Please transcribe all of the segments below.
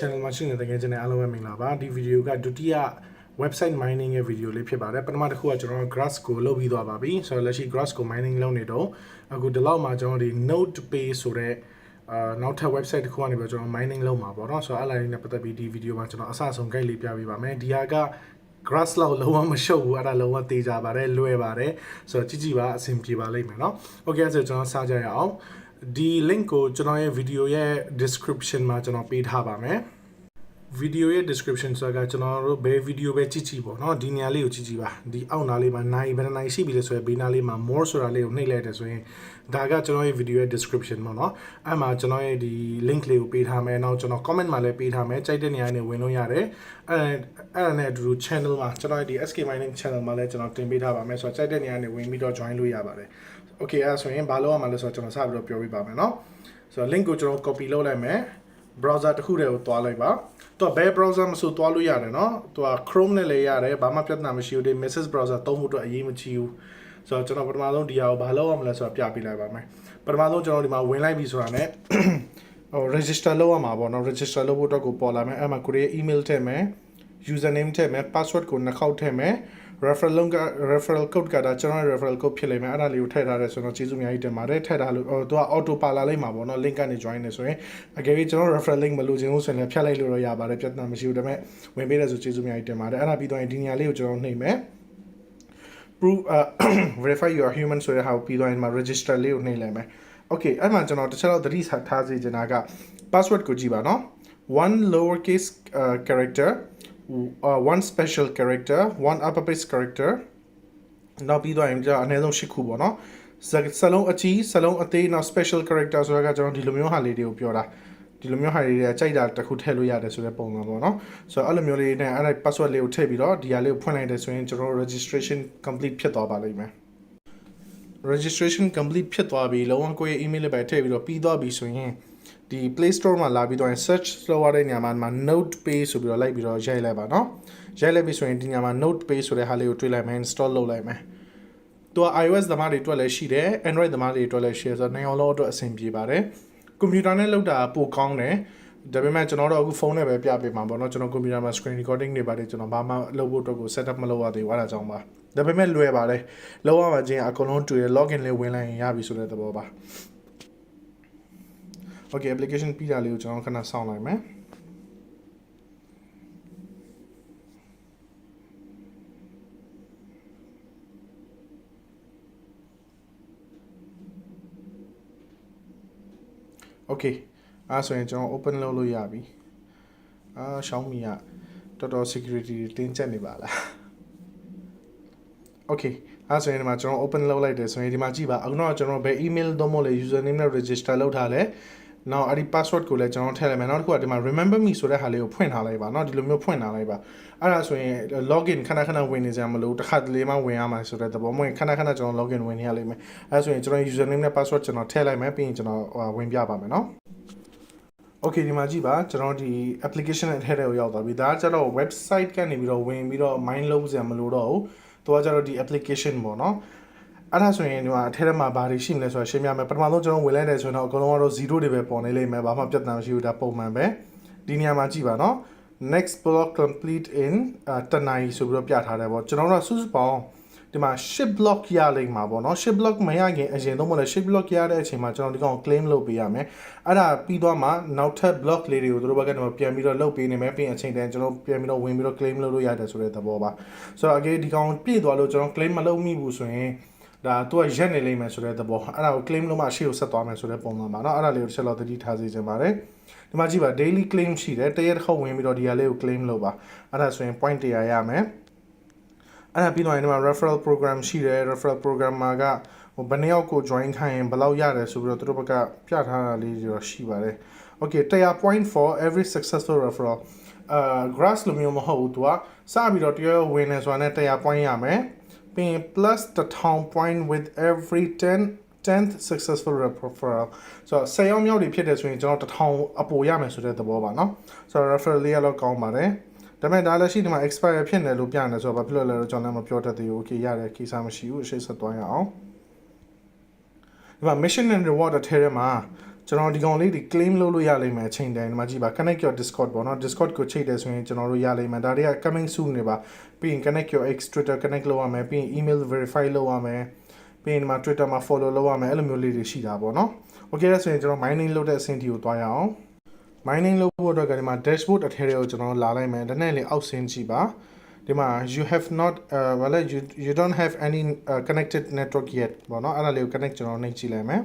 channel မှာရှိနေတဲ့တကယ်ချင်းနဲ့အားလုံးပဲမင်္ဂလာပါဒီဗီဒီယိုကဒုတိယ website mining ရဲ့ဗီဒီယိုလေးဖြစ်ပါတယ်ပထမတစ်ခုကကျွန်တော်တို့ grass ကိုလုပ်ပြီးသွားပါပြီဆိုတော့လက်ရှိ grass ကို mining လုပ်နေတော့အခုဒီလောက်မှာကျွန်တော်ဒီ node pay ဆိုတဲ့အာနောက်ထပ် website တစ်ခုကနေပြီးတော့ကျွန်တော် mining လုပ်မှာပေါ့เนาะဆိုတော့အဲ့လိုလေးနဲ့ပတ်သက်ပြီးဒီဗီဒီယိုမှာကျွန်တော်အစဆုံး guide လေးပြပေးပါမယ်ဒီဟာက grass လောက်လုံးဝမရှုပ်ဘူးအဲ့ဒါလုံးဝတေးကြပါတယ်လွယ်ပါတယ်ဆိုတော့ကြည့်ကြည့်ပါအဆင်ပြေပါလိမ့်မယ်เนาะ okay ဆိုတော့ကျွန်တော်စကြရအောင် ဒီ link ကိုကျွန်တော်ရဲ့ video ရဲ့ description မှာကျွန်တော်ပေးထားပါမယ် ဗီဒီယိုရဲ့ description ဆိုတာကျွန်တော်တို့ဘယ်ဗီဒီယိုပဲကြည့်ကြည့်ပေါ့နော်ဒီနေရာလေးကိုကြည့်ကြည့်ပါဒီအောက်နားလေးမှာနိုင်ဘယ်နိုင်ရှိပြီလဲဆိုရင်ဘေးနားလေးမှာ more ဆိုတာလေးကိုနှိပ်လိုက်တယ်ဆိုရင်ဒါကကျွန်တော်ရဲ့ဗီဒီယိုရဲ့ description ပေါ့နော်အဲ့မှာကျွန်တော်ရဲ့ဒီ link လေးကိုပေးထားမယ်နောက်ကျွန်တော် comment မှာလည်းပေးထားမယ်ကြိုက်တဲ့နေရာနဲ့ဝင်လို့ရတယ်အဲ့အဲ့နဲ့အတူတူ channel မှာကျွန်တော်ရဲ့ဒီ SK Mining channel မှာလည်းကျွန်တော်တင်ပေးထားပါမယ်ဆိုတော့ကြိုက်တဲ့နေရာနဲ့ဝင်ပြီးတော့ join လုပ်ရပါတယ် okay အဲ့ဒါဆိုရင်ဘာလုပ်ရမှာလဲဆိုတော့ကျွန်တော်စပြီးတော့ပြောပြပါမယ်နော်ဆိုတော့ link ကိုကျွန်တော် copy လုပ်လိုက်မယ် browser တစ်ခုတည်းကိုတွားလိုက်ပါတော့ဘယ် browser မဆိုတွားလို့ရတယ်เนาะသူက Chrome နဲ့လည်းရတယ်ဘာမှပြဿနာမရှိဘူးဒီ Message browser သုံးဖို့အတွက်အရေးမကြီးဘူးဆိုတော့ကျွန်တော်ပထမဆုံးဒီဟာကိုဘာလုပ်ရမလဲဆိုတာပြပြလိုက်ပါမယ်ပထမဆုံးကျွန်တော်ဒီမှာဝင်လိုက်ပြီဆိုတာ ਨੇ ဟို register လုပ်ရမှာပေါ့เนาะ register လုပ်ဖို့အတွက်ကိုပေါ်လာမယ်အဲ့မှာကိုရဲ့ email ထည့်မယ် username ထည့်မယ် password ကိုနှစ်ခေါက်ထည့်မယ် referral link က referral code ကဒါကျွန်တော်ရဲ့ referral code ဖြစ်လိမ့်မယ်အဲ့ဒါလေးကိုထည့်ထားတယ်ဆိုတော့ကျေးဇူးအများကြီးတင်ပါတယ်ထည့်ထားလို့ဟိုသူက auto ပါလာလိမ့်မှာပေါ့နော် link ကနေ join နေဆိုရင်အကယ်၍ကျွန်တော် referral link မလိုချင်ဘူးဆိုရင်လည်းဖြတ်လိုက်လို့တော့ရပါတယ်ပြဿနာမရှိဘူးဒါပေမဲ့ဝင်ပေးတယ်ဆိုကျေးဇူးအများကြီးတင်ပါတယ်အဲ့ဒါပြီးတော့ဒီနေရာလေးကိုကျွန်တော်နှိပ်မယ် prove uh, verify you are human ဆိုတဲ့ဟာကိုပြီးတော့ဒီမှာ register လေးကိုနှိပ်လိုက်မယ် okay အဲ့မှာကျွန်တော်တစ်ချက်တော့သတိထားစေချင်တာက password ကိုကြည့်ပါနော် one lowercase uh, character uh, one special character one uppercase character နောက်ပြီးတော့ရင်ကြာအနည်းဆုံး၈ခုပေါ့နော်စစလုံးအကြီးစလုံးအသေးနောက် special character ဆိုတာကကျွန်တော်ဒီလိုမျိုးဟာလေးတွေကိုပြောတာဒီလိုမျိုးဟာလေးတွေကကြိုက်တာတစ်ခုထည့်လို့ရတယ်ဆိုတဲ့ပုံစံပေါ့နော်ဆိုတော့အဲ့လိုမျိုးလေးနဲ့အဲ့ဒါ password လေးကိုထည့်ပြီးတော့ဒီဟာလေးကိုဖွင့်လိုက်တယ်ဆိုရင်ကျွန်တော် registration complete ဖြစ်သွားပါလိမ့်မယ် registration complete ဖြစ်သွားပြီလုံးဝကိုယ့်ရဲ့ email လေးပဲထည့်ပြီးတော့ပြီးသွားပြီဆိုရင် ဒီ Play Store မှာလာပြီးတော့ search လုပ်ရတဲ့နေရာမှာမှာ Note Pay ဆိုပြီးတော့လိုက်ပြီးတော့ရိုက်လိုက်ပါနော်ရိုက်လိုက်ပြီဆိုရင်ဒီနေရာမှာ Note Pay ဆိုတဲ့ဟာလေးကိုတွေ့လိုက်မယ် install လုပ်လိုက်မယ်သူက iOS သမားတွေအတွက်လည်းရှိတယ် Android သမားတွေအတွက်လည်းရှိတယ်ဆိုတော့နိုင်ငံလုံးအတွက်အဆင်ပြေပါတယ်ကွန်ပျူတာနဲ့လုပ်တာပိုကောင်းတယ်ဒါပေမဲ့ကျွန်တော်တို့အခုဖုန်းနဲ့ပဲပြပေးမှာပေါ့နော်ကျွန်တော်ကွန်ပျူတာမှာ screen recording တွေပါတယ်ကျွန်တော်ဘာမှလုပ်ဖို့အတွက်ကို setup မလုပ်ရသေးဘူးအဲ့ဒါကြောင့်ပါဒါပေမဲ့လွယ်ပါတယ်လောက်ရမှာချင်းအကုန်လုံးတွေ့ရ login လေးဝင်လိုက်ရင်ရပြီဆိုတဲ့သဘောပါ Okay application ပြီးတာလေးကိုကျွန်တော်ခဏစောင့်လိုက်မယ် Okay အဲဆိုရင်ကျွန်တော် open လုပ်လို့ရပြီအာ Xiaomi ကတော်တော် security တင်းကျပ်နေပါလား Okay အဲဆိုရင်ဒီမှာကျွန်တော် open လုပ်လိုက်တယ်ဆိုရင်ဒီမှာကြည့်ပါအခုတော့ကျွန်တော်ဘယ် email တော့မဟုတ်လေ username နဲ့ register လုပ်ထားလဲ နောက်အဲ့ဒီ password ကိုလည်းကျွန်တော်ထည့်လိုက်မယ်နောက်တစ်ခုကဒီမှာ remember me ဆိုတဲ့ဟာလေးကိုဖွင့်ထားလိုက်ပါเนาะဒီလိုမျိုးဖွင့်ထားလိုက်ပါအဲ့ဒါဆိုရင် login ခဏခဏဝင်နေကြမလို့တစ်ခါတလေမှဝင်ရမှာဆိုတဲ့သဘောမျိုးခဏခဏကျွန်တော် login ဝင်နေရလိမ့်မယ်အဲ့ဆိုရင်ကျွန်တော် username နဲ့ password ကျွန်တော်ထည့်လိုက်မယ်ပြီးရင်ကျွန်တော်ဝင်ပြပါမယ်เนาะ Okay ဒီမှာကြည့်ပါကျွန်တော်ဒီ application နဲ့ထည့်တဲ့ကိုရောက်သွားပြီဒါကကျတော့ website ကနေပြီးတော့ဝင်ပြီးတော့ mind လုံးစရာမလိုတော့ဘူးသူကကျတော့ဒီ application ပေါ့နော် အဲ့ဒါဆိုရင်ဒီမှာအထက်ထဲမှာဘာတွေရှိမလဲဆိုတာရှင်းပြမယ်ပထမဆုံးကျွန်တော်ဝင်လိုက်တယ်ဆိုရင်တော့အကုန်လုံးကတော့0တွေပဲပေါ်နေလိမ့်မယ်ဘာမှပြဿနာမရှိဘူးဒါပုံမှန်ပဲဒီနေရာမှာကြည့်ပါနော် next block complete in အာတနင်္လာဆိုပြီးတော့ပြထားတယ်ပေါ့ကျွန်တော်တို့ကစုစုပေါင်းဒီမှာ10 block ရလိမ့်မှာပေါ့နော်10 block မရခင်အရင်တော့မဟုတ်လေ10 block ရတဲ့အချိန်မှာကျွန်တော်ဒီကောင် claim လုပ်ပေးရမယ်အဲ့ဒါပြီးတော့မှနောက်ထပ် block လေးတွေကိုတို့ဘက်ကတော့ပြန်ပြီးတော့လုပ်ပေးနေမယ်ပြီးအချိန်တန်ကျွန်တော်ပြန်ပြီးတော့ဝင်ပြီးတော့ claim လုပ်လို့ရတယ်ဆိုတဲ့သဘောပါဆိုတော့အကေဒီကောင်ပြည့်သွားလို့ကျွန်တော် claim မလုပ်မိဘူးဆိုရင် ဒါသူကရက်နေလိမ့်မယ်ဆိုတဲ့သဘောအဲ့ဒါကို claim လုပ်မှရှေ့ကိုဆက်သွားမယ်ဆိုတဲ့ပုံစံပါเนาะအဲ့ဒါလေးကိုတစ်ချက်တော့သတိထားစေချင်ပါတယ်ဒီမှာကြည့်ပါ daily claim ရှိတယ်တရက်တစ်ခေါက်ဝင်ပြီးတော့ဒီဟာလေးကို claim လုပ်ပါအဲ့ဒါဆိုရင် point 100ရမယ်အဲ့ဒါပြီးတော့ဒီမှာ referral program ရှိတယ် referral program မှာကဟိုဘယ်နှစ်ယောက်ကို join ခိုင်းရင်ဘယ်လောက်ရတယ်ဆိုပြီးတော့သူတို့ဘက်ကပြထားတာလေးတွေတော့ရှိပါတယ် okay 100 point for every successful referral အာ grass လိုမျိုးမဟုတ်ဘူးသူကစပြီးတော့တရားဝင်နေဆိုတာနဲ့100 point ရမယ် ပြီးရင် plus 1000 point with every 10 10th successful referral ဆိုတော့10ရောက်မြောက်တွေဖြစ်တယ်ဆိုရင်ကျွန်တော်1000အပိုရမယ်ဆိုတဲ့သဘောပါเนาะဆိုတော့ referral လေးကတော့ကောင်းပါတယ်ဒါပေမဲ့ဒါလည်းရှိဒီမှာ expire ဖြစ်နေလို့ပြနေဆိုတော့ဘာဖြစ်လို့လဲတော့ကျွန်တော်လည်းမပြောတတ်သေးဘူး okay ရတယ်ကိစ္စမရှိဘူးအရှိတ်ဆက်သွားရအောင်ဒီမှာ mission and reward အထဲထဲမှာ ကျွန်တော်ဒီကောင်လေးဒီ claim လုပ်လို့ရလိမ့်မယ်အချိန်တိုင်းဒီမှာကြည့်ပါ connect your discord ပေါ့နော် discord ကိုချိန်တယ်ဆိုရင်ကျွန်တော်တို့ရလိမ့်မယ်ဒါတွေက coming soon နေပါပြီးရင် connect your x twitter connect လုပ်ရမယ်ပြီးရင် email verify လုပ်ရမယ်ပြီးရင်ဒီမှာ twitter မှာ follow လုပ်ရမယ်အဲ့လိုမျိုးလေးတွေရှိတာပေါ့နော် okay ဒါဆိုရင်ကျွန်တော် mining လုပ်တဲ့အဆင့်ထိကိုတွားရအောင် mining လုပ်ဖို့အတွက်ကဒီမှာ dashboard အထက်တွေကိုကျွန်တော်လာလိုက်မယ်ဒါနဲ့လေအောက်ဆင်းကြည့်ပါဒီမှာ you have not uh well you you don't have any uh, connected network yet ပေါ့နော်အဲ့ဒါလေးကို connect ကျွန်တော်နှိပ်ကြည့်လိုက်မယ်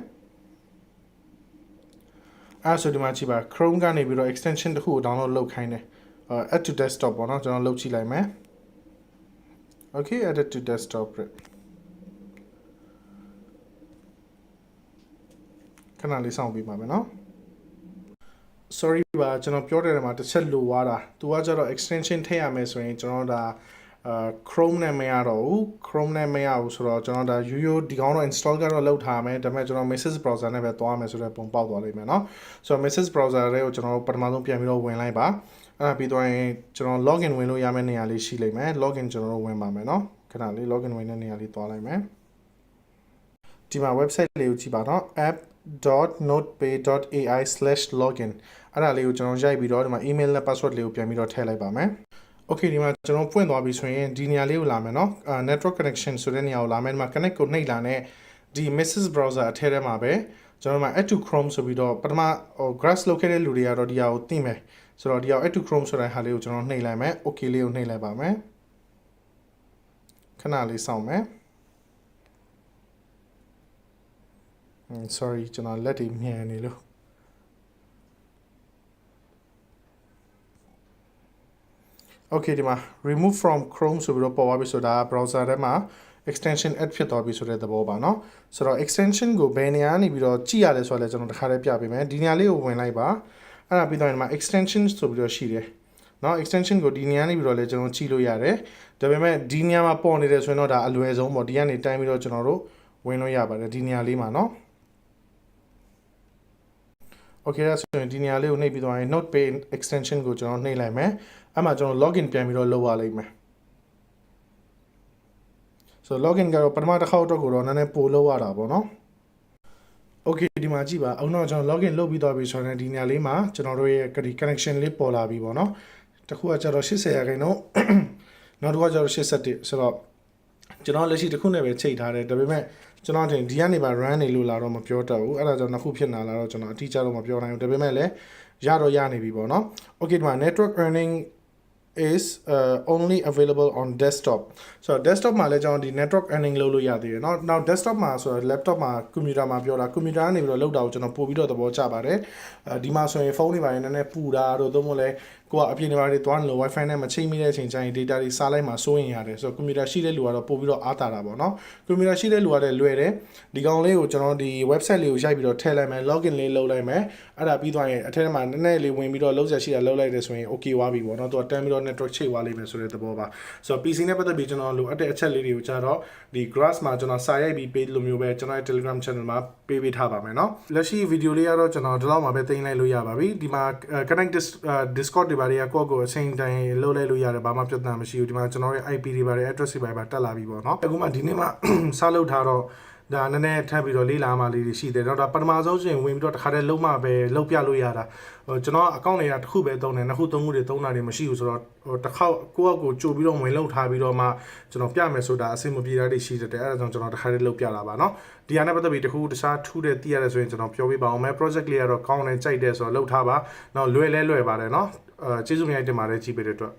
အဲ့ဆိုဒီမှာကြည့်ပါ Chrome ကနေပြီးတော့ extension တစ်ခုကို download လုပ်ခိုင်းတယ် uh, add to desktop ပေါ့နော်ကျွန်တော်လုပ်ကြည့်လိုက်မယ် okay add to desktop ခဏလေးစောင့်ပြီးပါမယ်နော် sorry ပါကျွန်တော်ပြောတဲ့နေရာမှာတစ်ချက်လိုသွားတာ။ तू ကကျတော့ extension ထည့်ရမယ်ဆိုရင်ကျွန်တော်ဒါ အာ Chrome နဲ့မရတော့ဘူး Chrome နဲ့မရဘူးဆိုတော့ကျွန်တော်ဒါရိုးရိုးဒီကောင်တော့ install ကတော့လုပ်ထားမယ်ဒါပေမဲ့ကျွန်တော် Mrs browser နဲ့ပဲသွားမယ်ဆိုတော့ပုံပေါက်သွားလိမ့်မယ်เนาะဆိုတော့ Mrs browser တွေကိုကျွန်တော်ပထမဆုံးပြန်ပြီးတော့ဝင်လိုက်ပါအဲ့ဒါပြီးတော့ရင်ကျွန်တော် login ဝင်လို့ရမယ့်နေရာလေးရှိလိမ့်မယ် login ကျွန်တော်တို့ဝင်ပါမယ်เนาะခဏလေး login ဝင်တဲ့နေရာလေးသွားလိုက်မယ်ဒီမှာ website လေးကိုကြည့်ပါတော့ app.notepay.ai/login အဲ့ဒါလေးကိုကျွန်တော်ရိုက်ပြီးတော့ဒီမှာ email နဲ့ password လေးကိုပြန်ပြီးတော့ထည့်လိုက်ပါမယ် Okay ဒီမှာကျွန်တော်ဖွင့်သွားပြီဆိုရင်ဒီနေရာလေးကိုလာမယ်เนาะအာ network connection ဆိုတဲ့နေရာကိုလာမယ်ဒီမှာ connect ကိုနှိပ်လာနဲ့ဒီ Mrs browser အထက်ထဲမှာပဲကျွန်တော်ဒီမှာ add to chrome ဆိုပြီးတော့ပထမဟို grass လုပ်ခဲ့တဲ့လူတွေကတော့ဒီဟာကိုသိမယ်ဆိုတော့ဒီဟာ add to chrome ဆိုတဲ့ဟာလေးကိုကျွန်တော်နှိပ်လိုက်မယ် okay လေးကိုနှိပ်လိုက်ပါမယ်ခဏလေးစောင့်မယ် sorry ကျွန်တော်လက်တွေမြန်နေလို့ Okay ဒီမှာ remove from chrome ဆိုပြီးတော့ပေါ်သွားပြီဆိုတာ browser ထဲမှာ extension add ဖြစ်သွားပြီဆိုတဲ့သဘောပါเนาะဆိုတော့ extension ကိုဘယ်နေရာကနေပြီးတော့ကြည့်ရတယ်ဆိုတော့လည်းကျွန်တော်တစ်ခါတည်းပြပေးမယ်ဒီနေရာလေးကိုဝင်လိုက်ပါအဲ့ဒါပြီးတော့ဒီမှာ extension ဆိုပြီးတော့ရှိတယ်เนาะ extension ကိုဒီနေရာနေပြီးတော့လည်းကျွန်တော်ကြည့်လို့ရတယ်ဒါပေမဲ့ဒီနေရာမှာပေါ်နေတယ်ဆိုရင်တော့ဒါအလွယ်ဆုံးပေါ့ဒီကနေတိုင်းပြီးတော့ကျွန်တော်တို့ဝင်လို့ရပါတယ်ဒီနေရာလေးမှာเนาะ Okay ဒါဆိုရင်ဒီနေရာလေးကိုနှိပ်ပြီးသွားရင် notepay extension ကိုကျွန်တော်နှိပ်လိုက်မယ် အဲ့မှာကျွန်တော် login ပြန်ပြီးတော့လုပ်ရလိမ့်မယ်ဆိုတော့ login ကတော့ပထမတစ်ခေါက်တော့ကိုတော့နည်းနည်းပို့လုပ်ရတာပေါ့နော် Okay ဒီမှာကြည့်ပါအောင်တော့ကျွန်တော် login လုပ်ပြီးသွားပြီဆိုတော့ဒီနေရာလေးမှာကျွန်တော်တို့ရဲ့ဒီ connection လေးပေါ်လာပြီပေါ့နော်တစ်ခုကကျတော့80ရာခိုင်နှုန်းနောက်တစ်ခုကကျတော့81ဆိုတော့ကျွန်တော်လက်ရှိတစ်ခုနဲ့ပဲချိန်ထားတယ်ဒါပေမဲ့ကျွန်တော်တင်ဒီကနေပါ run နေလို့လာတော့မပြောတတ်ဘူးအဲ့ဒါကြောင့်နှစ်ခုဖြစ်လာလာတော့ကျွန်တော်အတိအကျတော့မပြောနိုင်ဘူးဒါပေမဲ့လည်းရတော့ရနေပြီပေါ့နော် okay ဒီမှာ network earning is uh, only available on desktop ဆိုတော့ desktop မှာလည်းကျွန်တော်ဒီ network earning လုပ်လို့ရသေးတယ်เนาะနောက် desktop မှာဆိုတော့ laptop မှာ computer မှာပြောတာ computer ကနေပြီးတော့လောက်တာကိုကျွန်တော်ပို့ပြီးတော့သဘောကျပါတယ်အဲဒီမှာဆိုရင်ဖုန်းတွေပါရင်နည်းနည်းပူတာတို့သို့မဟုတ်လဲကိုကအပြင်တွေပါတွေသွားလို့ wifi နဲ့မချိန်မိတဲ့အချိန်ကျရင် data တွေစားလိုက်မှာစိုးရင်ရတယ်ဆိုတော့ computer ရှိတဲ့လူကတော့ပို့ပြီးတော့အားတာတာပေါ့เนาะ computer ရှိတဲ့လူကလည်းလွယ်တယ်ဒီကောင်လေးကိုကျွန်တော်ဒီ website လေးကိုရိုက်ပြီးတော့ထည့်လိုက်မယ် login လေးလုပ်လိုက်မယ်အဲ့ဒါပြီးသွားရင်အထက်ထဲမှာနည်းနည်းလေးဝင်ပြီးတော့လောက်ဆက်ရှိတာလောက်လိုက်တယ်ဆိုရင် okay ဝါပြီပေါ့เนาะသူကတန်းပြီးတော့ network ချိန်သွားလိမ့်မယ်ဆိုတဲ့သဘောပါဆိုတော့ PC နဲ့ပတ်သက်ပြီးကျွန်တော်လိုအပ်တဲ့အချက်လေးတွေကိုကြာတော့ဒီ grass မှာကျွန်တော်စာရိုက်ပြီး page လိုမျိုးပဲကျွန်တော်ရဲ့ Telegram channel မှာပေးပေးထားပါမယ်เนาะလက်ရှိ video လေးကတော့ကျွန်တော်ဒီလောက်မှာပဲတင်လိုက်လို့ရပါပြီဒီမှာ connect discord တွေပါတွေကကိုယ့်ကိုယ်အချိန်တိုင်းလုပ်လိုက်လို့ရတယ်ဘာမှပြဿနာမရှိဘူးဒီမှာကျွန်တော်ရဲ့ IP တွေပါတွေ address တွေပါပါတက်လာပြီပေါ့เนาะအခုမှဒီနေ့မှစလုပ်ထားတော့ ဒါနည်းနည်းထပ်ပြီးတော့လေးလာမှလေးတွေရှိတယ်တော့ဒါပထမဆုံးရှင်ဝင်ပြီးတော့တခါတည်းလုံးမှပဲလုံးပြလို့ရတာဟိုကျွန်တော်အကောင့်တွေကတစ်ခုပဲသုံးတယ်နှစ်ခုသုံးခုတွေသုံးတာတွေမရှိဘူးဆိုတော့ဟိုတစ်ခေါက်ကိုယ့်အကိုကြိုပြီးတော့ဝင်လုံးထားပြီးတော့မှကျွန်တော်ပြမယ်ဆိုတာအဆင်မပြေတာတွေရှိတယ်အဲ့ဒါကြောင့်ကျွန်တော်တခါတည်းလုံးပြတာပါနော်ဒီဟာနဲ့ပတ်သက်ပြီးတခုတခြားထူးတဲ့သိရတယ်ဆိုရင်ကျွန်တော်ပြောပြပါအောင်မယ် project လေးကတော့ကောင်းတယ်ကြိုက်တယ်ဆိုတော့လုံးထားပါနော်လွယ်လဲလွယ်ပါတယ်နော်အဲကျေးဇူးများတင်ပါတယ်ကြည့်ပေးတဲ့အတွက်